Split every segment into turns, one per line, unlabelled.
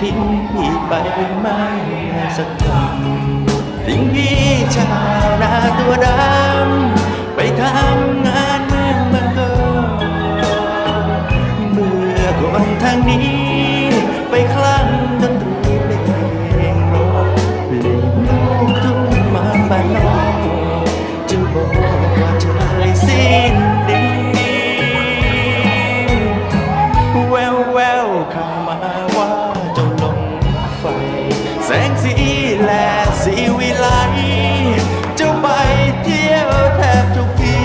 ทิ้งพี่ไปไม่สักคำทิ้งพี่ชาวนาตัวดำไปทำงานเมืองบังเกอเมื่อคนทางนี้ งสีและสีวิไลจ้าไปเที่ยวแทบทุกที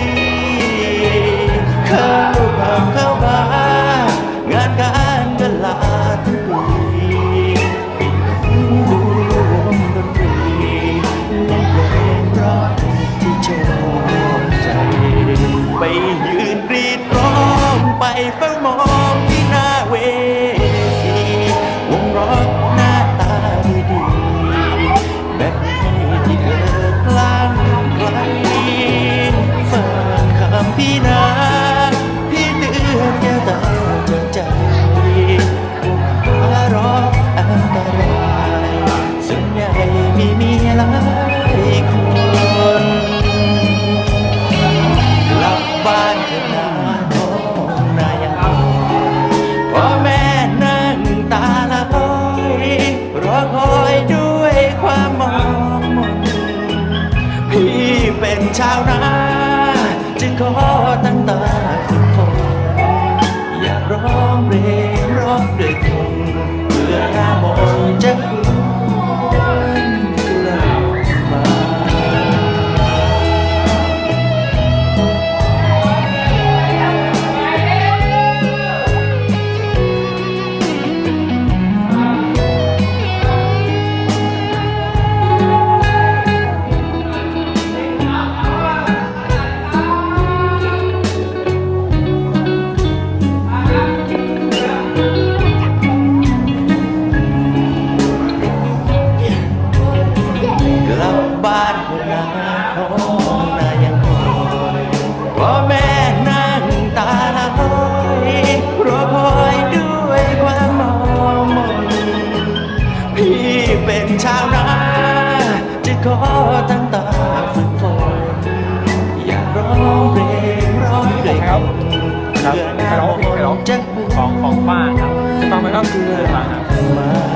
เข้าผับเข้าบางานการก็ลาทุกปีดูวงดนตรีเล่นเพลงรักที่ชอบใจ ไปยืนกรีดร้องไปเฝ้ามอง อคอยด้วยความมองมนพี่เป็นชาวนาจึงขอ ขอตั้งตาฝึกฝนอยากร้องเพลงร้องด้วยคนเพื่อหน้ามนต์จะหวน
ของของป้าครับฟังไหมครับ
เพื่อ
ฟังครับ
มา